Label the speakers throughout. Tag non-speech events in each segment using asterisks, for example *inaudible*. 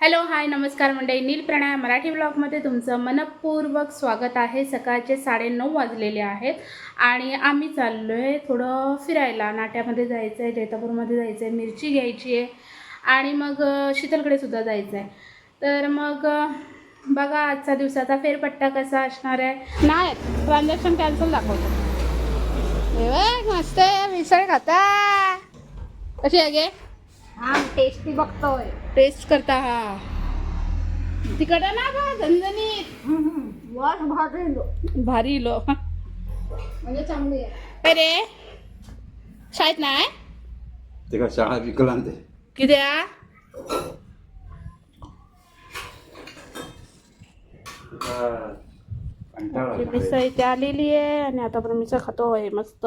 Speaker 1: Hello hi नमस्कार मंडळी. नील प्रणय मराठी ब्लॉगमध्ये तुमचं मनपूर्वक स्वागत आहे. सकाळचे साडेनऊ वाजलेले आहेत आणि आम्ही चाललो आहे थोडं फिरायला. नाट्यामध्ये जायचं आहे जैतापूरमध्ये जायचं आहे मिरची घ्यायची आहे आणि मग शीतलकडे सुद्धा जायचं आहे तर मग बघा आजचा दिवसाचा फेरपट्टा कसा असणार आहे. नाही ट्रान्झॅक्शन कॅन्सल दाखवतो. मस्त आहे मिसळ खाता. कशी आहे गे?
Speaker 2: टेस्टी बघतोय.
Speaker 1: टेस्ट करता हा. तिकडे ना का झणझणीत.
Speaker 2: वास भाजलो
Speaker 1: भारी इलो
Speaker 2: म्हणजे चांगली आहे.
Speaker 1: रे. शाळेत नाही?
Speaker 3: ते का शाळा विकलांत आला.
Speaker 1: मिसळ इथे आलेली आहे आणि आता पण मिसळ खातोय मस्त.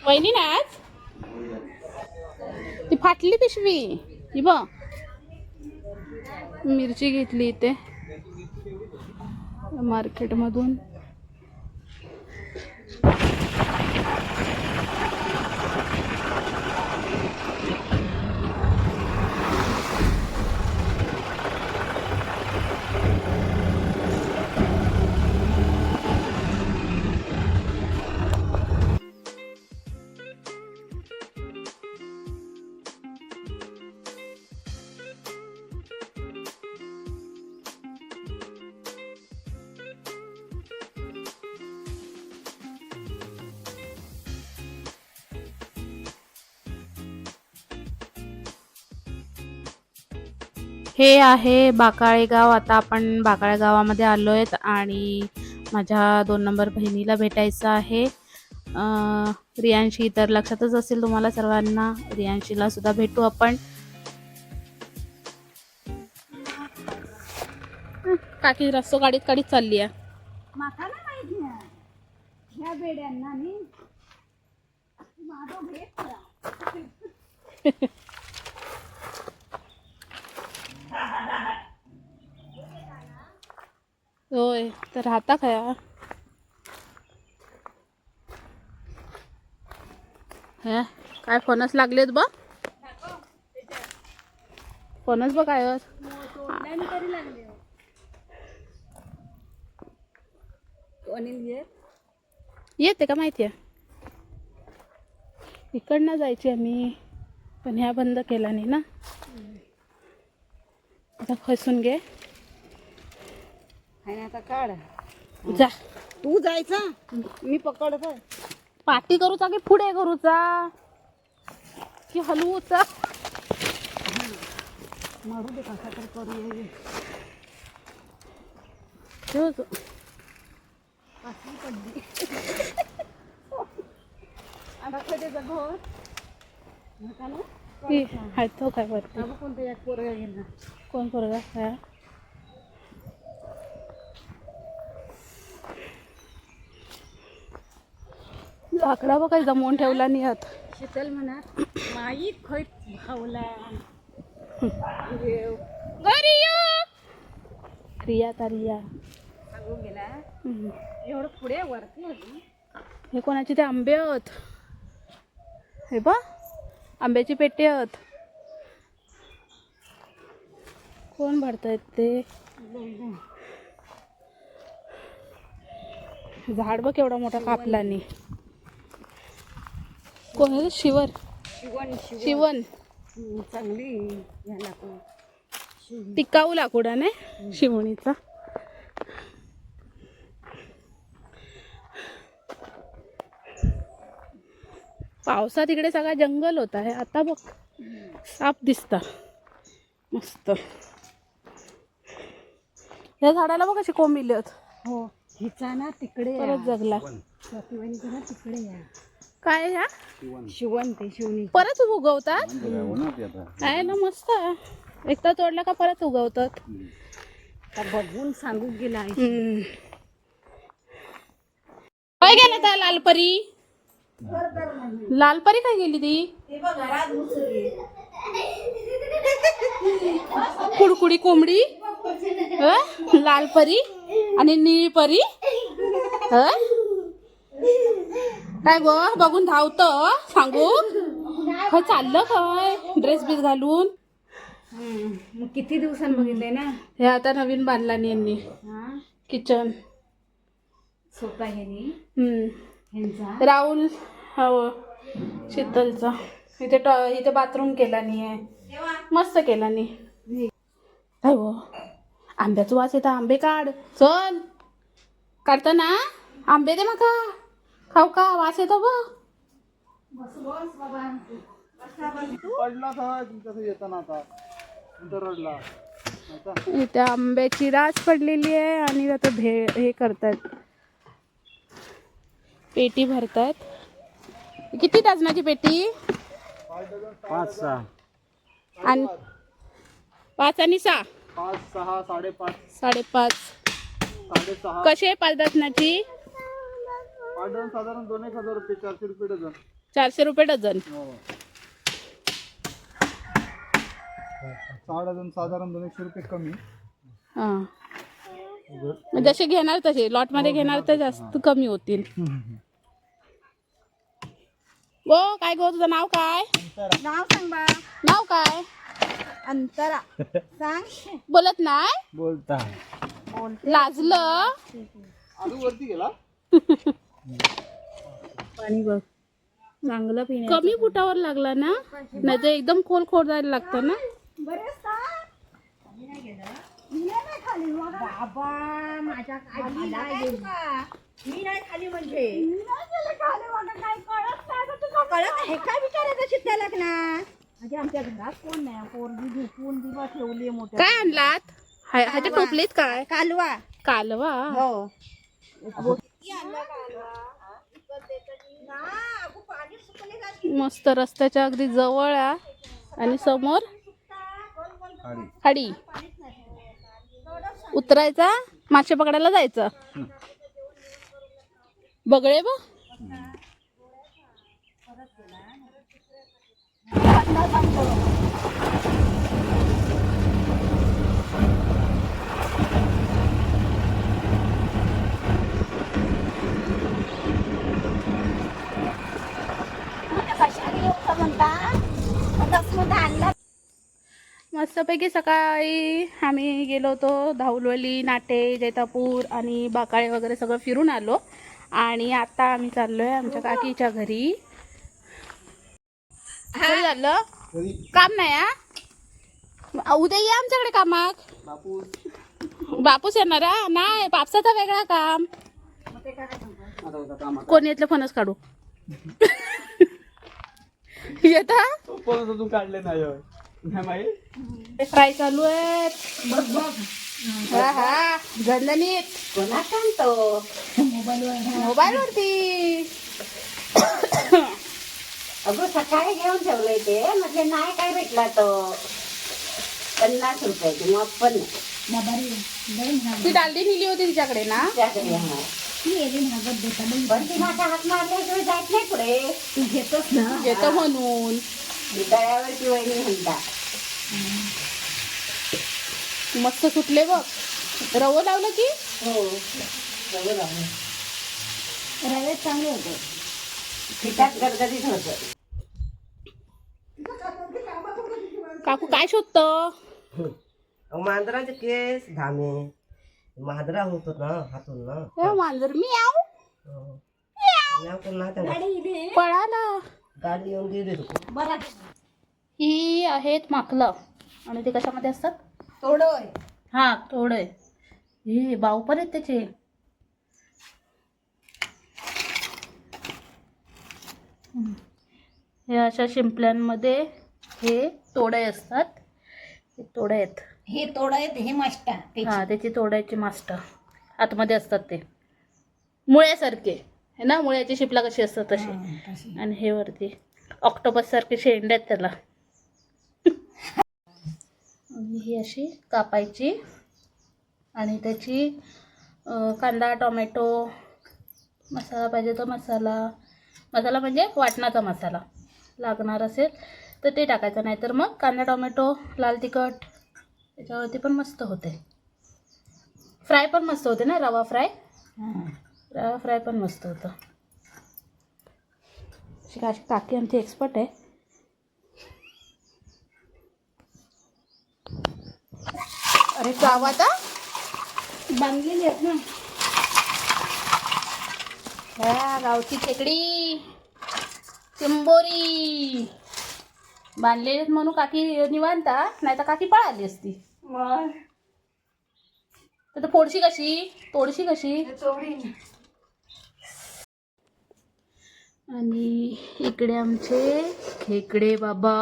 Speaker 1: वहिनी ना आज? ती फाटली पिशवी. ही ब मिरची घेतली इथे. मार्केटमधून हे आहे बाकाळे गाव आता आपण बाकाळे गावामध्ये आलो आहेत आणि माझ्या दोन नंबर बहिणीला भेटायचं आहे. रियांशी तर लक्षातच असेल तुम्हाला सर्वांना. रियांशीला सुद्धा भेटू आपण. काकी रस्तो गाडीत गाडीत चालली आहे *laughs*
Speaker 2: माका ना माहिती आहे होय
Speaker 1: तर राहता खया हे काय फणस लागलेत बघ. फणस बघ काय येते का माहिती आहे? इकडनं जायची आम्ही पण ह्या बंद केला नाही ना. आता खसून घे.
Speaker 2: आहे ना आता काढ.
Speaker 1: जा.
Speaker 2: तू जायचा? मी पकडतोय
Speaker 1: पाठी करूचा की पुढे करूचा की हलवूचा
Speaker 2: मारू दे कसा तर करू पडली? अडकलं त्याचा घोर नका ना.
Speaker 1: ती हाय तो काय वरती?
Speaker 2: कोणतं एक पोरगा
Speaker 1: कोण पोरगा? काय लाकडा बघ जमवून ठेवला नाही आत.
Speaker 2: शीतल म्हणा माई खय भावला. देव
Speaker 1: रिया ता रिया.
Speaker 2: सांगून गेला.
Speaker 1: हम्म.
Speaker 2: एवढं पुढे वरती होती.
Speaker 1: हे कोणाचे ते आंबे आहेत हे बा आंब्याची पेटी आहेत कोण भरतायत ते? झाड बघ केवढा मोठा कापला नाही. कोण? शिवर
Speaker 2: शिवण शिवण हम्म, चांगली शिव
Speaker 1: टिकाऊ लाकूडाने शिवणीचा. पावसात इकडे सगळा जंगल होता आहे. आता बघ. साप दिसता. मस्त. या झाडाला बघ कशी कोंबिली आहेत
Speaker 2: हो हिचा ना तिकडे.
Speaker 1: परत जगला.
Speaker 2: स्वातीवाणीचा ना तिकडे या.
Speaker 1: काय ह्या
Speaker 2: शिवण. ते शिवणी.
Speaker 1: परत उगवतात. काय ना मस्त. एकदा तोडला का परत उगवतात.
Speaker 2: बघून सांगू गेला.
Speaker 1: काय गेलं त्या लालपरी? लालपरी काय गेली ती? कुडकुडी कोंबडी? ह? लालपरी? आणि निळपरी ह? काय गो? बघून धावत सांगू? काय चाललं काय ड्रेस बीस घालून.
Speaker 2: मग किती दिवसांनी बघितलंय ना?
Speaker 1: हे आता नवीन बांधला यांनी. किचन.
Speaker 2: सोपा नी?
Speaker 1: हम्म. राहुल हो शीतलचा. इथे टॉ इथे बाथरूम केला नाही आहे. मस्त केला नाही काय आंब्याचा वास येतं. आंबे काढ. चल. काढता ना. आंबे दे मका. खाऊ का? वास येतो बघ.
Speaker 4: पडला था तुमच्या येताना आता. नंतर रडला.
Speaker 1: इथे आंब्याची रास पडलेली आहे आणि आता भे हे करतात पेटी भरतात किती डझनाची पेटी?
Speaker 4: पाच सहा.
Speaker 1: आणि पाच आणि सहा?
Speaker 4: पाच सहा साडेपाच.
Speaker 1: साडेपाच.
Speaker 4: साडेसहा.
Speaker 1: कशी आहे पाच डझनाची
Speaker 4: पाठवून साधारण दोन एक हजार रुपये चारशे रुपये डझन.
Speaker 1: चारशे रुपये डझन.
Speaker 4: हो. सहा डझन साधारण दोन एकशे रुपये कमी.
Speaker 1: हां. जसे घेणार तसे लॉटमध्ये घेणार तर जास्त कमी होतील. गो काय गो तुझं नाव काय?
Speaker 2: नाव सांग बा.
Speaker 1: नाव काय?
Speaker 2: अंतरा. सांग.
Speaker 1: बोलत नाही?
Speaker 4: बोलता.
Speaker 1: लाजलं.
Speaker 4: आलू वरती गेला. *laughs*
Speaker 1: पाणी बघ. चांगलं पिण्या कमी फुटावर लागला ना? नाही तर एकदम खोल खोदायला लागतं ना?
Speaker 2: बरे बाबा माझ्या मी नाही खाली म्हणजे. कळत हे काय विचारायचं शिकतायला ना म्हणजे आमच्या घरात कोण नाही. पोरगी झोपून दिवा ठेवली मोठ्या
Speaker 1: काय आणलात? हा- ह्याच्या टोपलीत काय?
Speaker 2: कालवा.
Speaker 1: कालवा?
Speaker 2: हो.
Speaker 1: मस्त रस्त्याच्या अगदी जवळ आहे आणि समोर? खाडी. उतरायचा? मासे पकडायला जायचं? बगळे मस्तपैकी सकाळी आम्ही गेलो होतो धाऊलवली नाटे जैतापूर आणि बाकाळे वगैरे सगळं फिरून आलो. आणि आता आम्ही चाललोय आमच्या काकीच्या घरी. झालं? काम नाही हा? उद्या या आमच्याकडे कामाक
Speaker 4: बापू
Speaker 1: बापूस येणार नाही बापसाचा वेगळा काम.
Speaker 4: कामात.
Speaker 1: कोणी येतलं फणस काढू? *laughs* येता?
Speaker 4: पण अजून काढले नाही होय. नाही माहीत?
Speaker 1: फ्राय चालू आहेत. हा हा.
Speaker 2: कोणा सांगतो?
Speaker 1: मोबाईल वरती
Speaker 2: अगं सकाळी घेऊन ठेवलंय ते. म्हटले नाही काय भेटला तो? पन्नास रुपये किंवा पण
Speaker 1: ती डालडी नेली होती तिच्याकडे ना?
Speaker 2: पण ती माझा हात मारल्याशिवाय जात नाही पुढे. तू घेतोस ना?
Speaker 1: येतो म्हणून. मस्त सुटले बघ. रवं लावलं की?
Speaker 2: हो रव्यात चांगले होते. पिठात गडगडीत होतं.
Speaker 1: काकू काय शोधतं?
Speaker 5: मांजराचे केस धामे. मांजरा होतो ना हातून ना.
Speaker 1: ए, मांजर. मी
Speaker 5: हो. म्याव
Speaker 1: पळाला
Speaker 5: गाडी येऊन होती
Speaker 1: ही आहेत माकलं. आणि ते कशामध्ये असतात?
Speaker 2: थोडं
Speaker 1: हा थोडं हे भाऊ पण आहेत त्याचे. हम्म. हे अशा शिंपल्यांमध्ये हे तोडे असतात. हे तोडे आहेत.
Speaker 2: हे तोड आहेत हे मस्त
Speaker 1: हा त्याची तोडायची मास्टर आतमध्ये असतात ते. मुळ्यासारखे. है ना मुळ्याची शिपला कशी असतात तशी. आणि हे वरती. ऑक्टोपस सारखे शेंड आहेत त्याला. आणि ही अशी कापायची. आणि त्याची कांदा टोमॅटो मसाला पाहिजे तर मसाला. मसाला म्हणजे वाटणाचा मसाला. लागणार असेल तर ते टाकायचं. नाहीतर मग कांदा टोमॅटो लाल तिखट त्याच्यावरती पण मस्त होते. फ्राय पण मस्त होते ना रवा फ्राय? रवा फ्राय पण मस्त होतं. अशी काकी आमची एक्सपर्ट आहे. अरे चाव आता. बांधलेली आहेत ना. ह्या गावची खेकडी. चिंबोरी. आहेत म्हणून काकी निवांता नाही तर काकी पळाली असती. तर फोडशी कशी? तोडशी कशी? आणि इकडे आमचे खेकडे बाबा.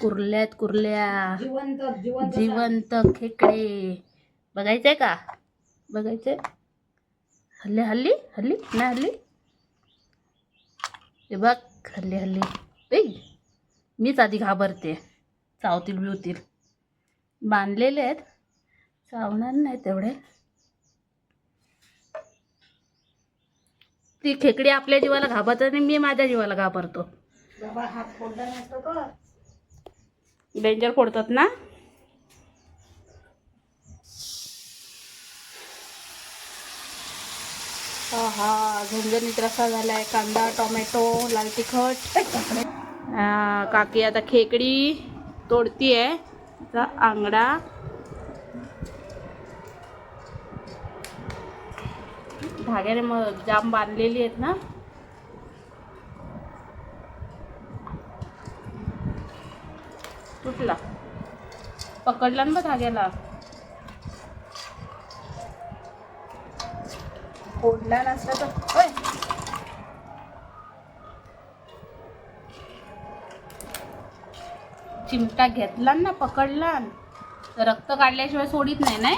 Speaker 1: कुर्ल्यात कुर्ल्या.
Speaker 2: जिवंत
Speaker 1: खेकडे. बघायचंय का? बघायचंय? हल्ली हल्ली? हल्ली? नाही हल्ली? हे बघ हल्ली हल्ली. मीच आधी घाबरते. चावतील बिवतील. बांधलेले आहेत. चावणार नाही तेवढे ती खेकडी आपल्या जीवाला घाबरत आणि मी माझ्या जीवाला घाबरतो. डेंजर फोडतात ना? हा झणझणीत रसा झालाय कांदा टोमॅटो लाल तिखट. *laughs* काकी आता खेकडी तोडते आहे तर आंगडा. धाग्याने मग जाम बांधलेली आहेत ना. तुटला. पकडला ना धाग्याला.
Speaker 2: फोडला नसला तर
Speaker 1: चिमटा घेतला ना पकडला तर रक्त काढल्याशिवाय सोडित नाही नाही?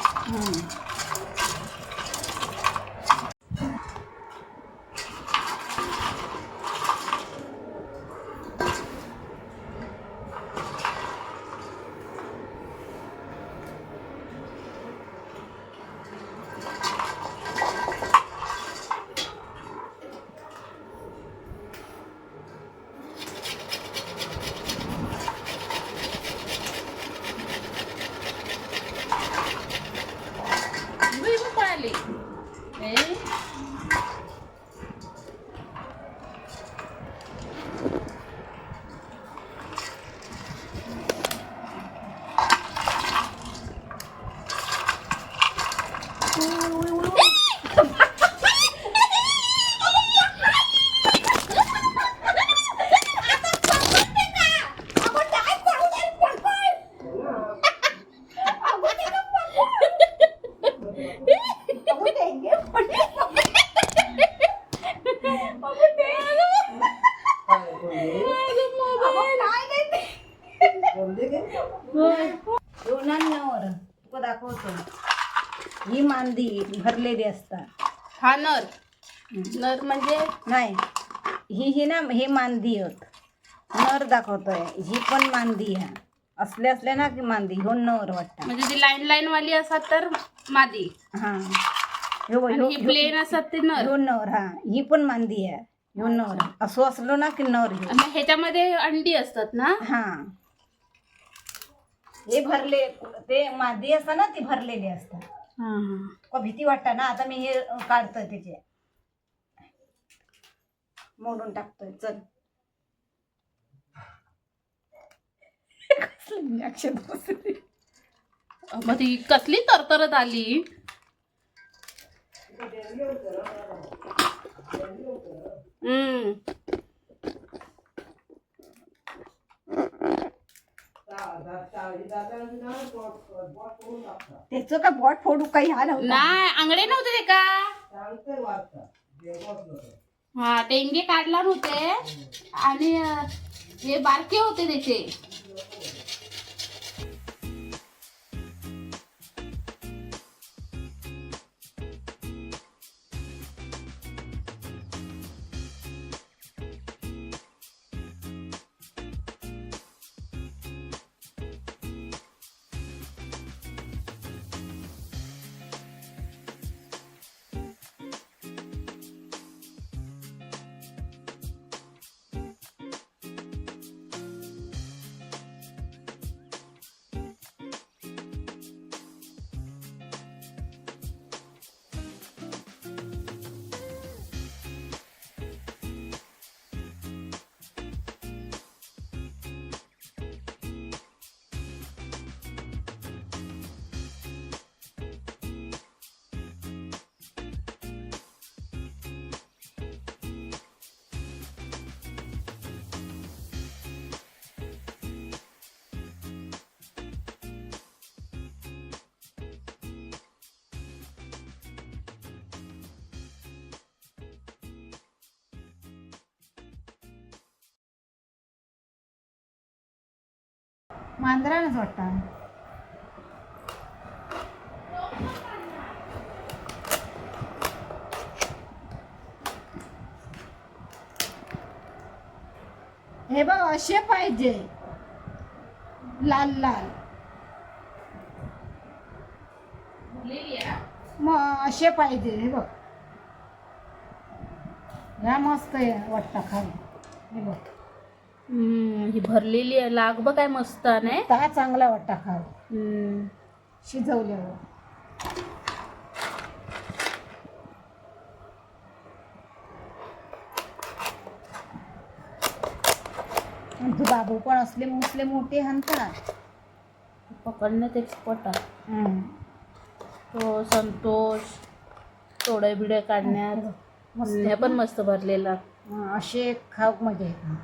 Speaker 2: ही मांदी भरलेली असतात.
Speaker 1: हा नर. नर म्हणजे?
Speaker 2: नाही ही ही ना हे मांदी होत नर दाखवतोय. ही पण मांदी आहे. असले असले ना की मांदी. हो नर वाटतं.
Speaker 1: म्हणजे जी लाईन लाईन वाली असतात तर मादी.
Speaker 2: हा. ह्यो
Speaker 1: आणि
Speaker 2: ह्यो
Speaker 1: ही प्लेन असतात ते नर.
Speaker 2: ह्यो नर हा. ही पण मांदी आहे. ह्यो नर. असो असलो ना की नर ह्यो.
Speaker 1: आणि ह्याच्यामध्ये अंडी असतात ना?
Speaker 2: हा. हे भरले ते मादी असतात ना ती भरलेली असतात.
Speaker 1: हा हा.
Speaker 2: का भीती वाटतं ना? आता मी हे काढतोय त्याचे मोडून टाकतोय. चल.
Speaker 1: मग ती कसली तरतरत आली? हम्म.
Speaker 2: त्याचं का बॉट फोडू काही हा नव्हता.
Speaker 1: नाही आंगडे नव्हते ते का? हा टेंगे काढला नव्हते. आणि अं, हे बारके होते त्याचे.
Speaker 2: मांजरानच वाटतं. हे बघ असे पाहिजे. लाल लाल. मग असे पाहिजे हे बघ. ह्या मस्त वाटतं खाली. हे बघ.
Speaker 1: ही भरलेली आहे. लाग बघ काय मस्त नाही
Speaker 2: ता चांगला वाटतं खाली. शिजवल्यावर. तू बाबू पण असले मुसले मोठे हाणतात.
Speaker 1: पकडण्यात एक्सपर्ट आहे. तो संतोष तोडे बिडे काढण्यात.
Speaker 2: मस्त
Speaker 1: हे पण मस्त भरलेला.
Speaker 2: हं, असे खाऊ मजा येते.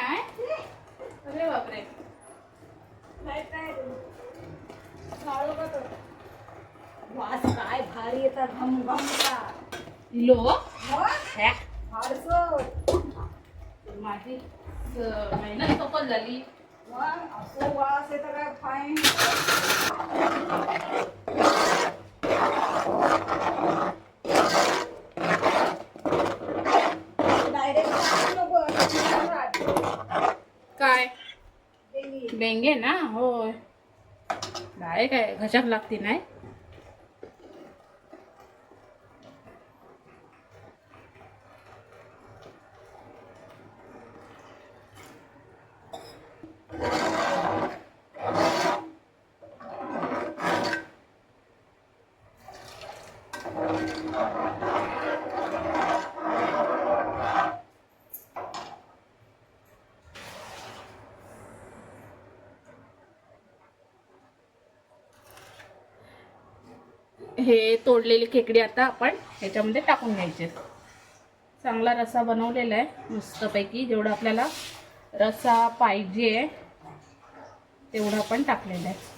Speaker 1: नाही अरे बापरे.
Speaker 2: वास काय भारी येतात घम घमतात
Speaker 1: लो
Speaker 2: फारसं
Speaker 1: माझी स- मेहनत सफल झाली.
Speaker 2: मग? असं वास येतं काय? फाईन
Speaker 1: काय डेंगे ना होय काय काय घशाक लागते नाही हे तोडलेली खेकडी आता आपण ह्याच्यामध्ये टाकून घ्यायचे चांगला रसा बनवलेला आहे मस्तपैकी. जेवढा आपल्याला रसा पाहिजे तेवढा आपण टाकलेला आहे.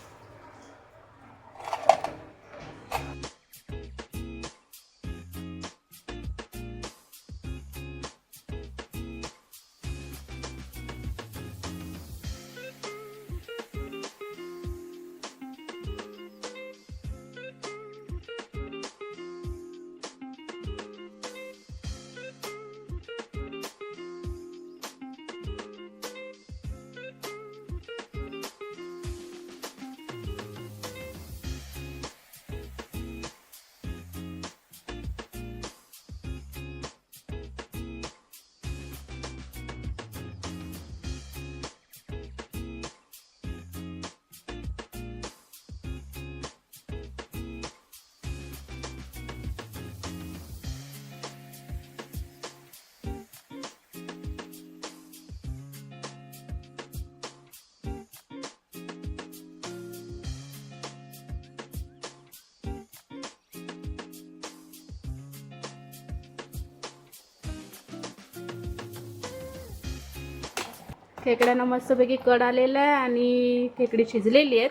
Speaker 1: खेकड्यांना मस्तपैकी कड आलेला आहे आणि खेकडी शिजलेली आहेत.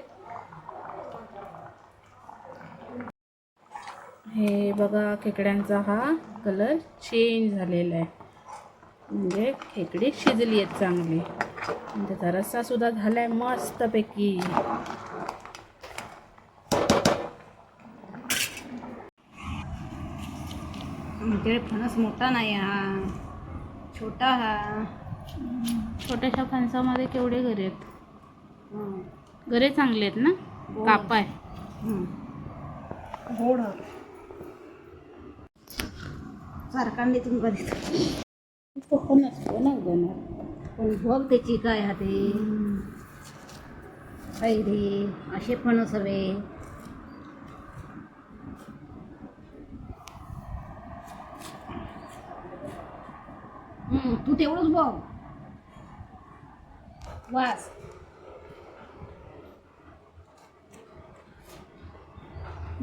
Speaker 1: हे बघा खेकड्यांचा हा कलर चेंज झालेला आहे. म्हणजे खेकडी शिजली आहेत चांगली. म्हणजे त्याचा रस्सा सुद्धा झालाय मस्तपैकी.
Speaker 2: फणस मोठा नाही हा छोटा हा.
Speaker 1: छोट्याशा फणसामध्ये केवढे घरे आहेत. घरे चांगले आहेत ना? कापाय
Speaker 2: हं. सरकारने तुमका
Speaker 1: देणार
Speaker 2: पण बघ त्याची काय हा ते. कैरी असे फणस हवे तू तेवढंच बघ. वास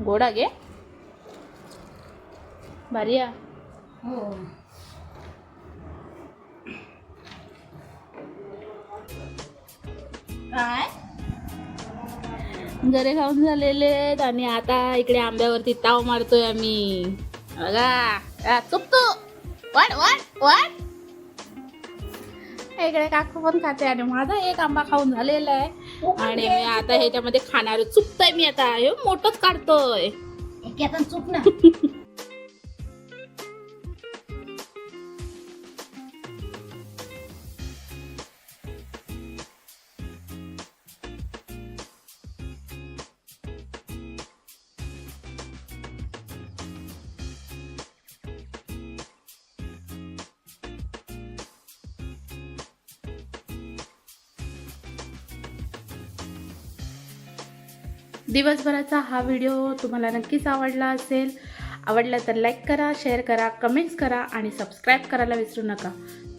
Speaker 1: गोडा गे. भारी.
Speaker 2: हो. काय?
Speaker 1: गरे खाऊन झालेले आहेत आणि आता इकडे आंब्यावरती ताव मारतोय आम्ही. बघा. चुकतो वाट वाट वाट इकडे काकू पण खाते आणि माझा एक आंबा खाऊन झालेला आहे. आणि मी आता ह्याच्यामध्ये खाणार चुकतोय मी आता. हे मोठंच काढतोय.
Speaker 2: चूक ना. *laughs*
Speaker 1: दिवसभराचा हा व्हिडिओ तुम्हाला नक्कीच आवडला असेल. आवडला तर लाईक करा शेअर करा कमेंट्स करा आणि सबस्क्राईब करायला विसरू नका.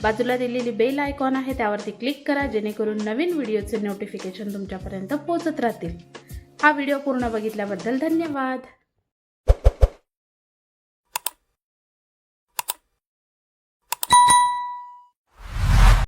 Speaker 1: बाजूला दिलेली बेल आयकॉन आहे त्यावरती क्लिक करा जेणेकरून नवीन व्हिडिओचे नोटिफिकेशन तुमच्यापर्यंत पोहोचत राहतील. हा व्हिडिओ पूर्ण बघितल्याबद्दल धन्यवाद.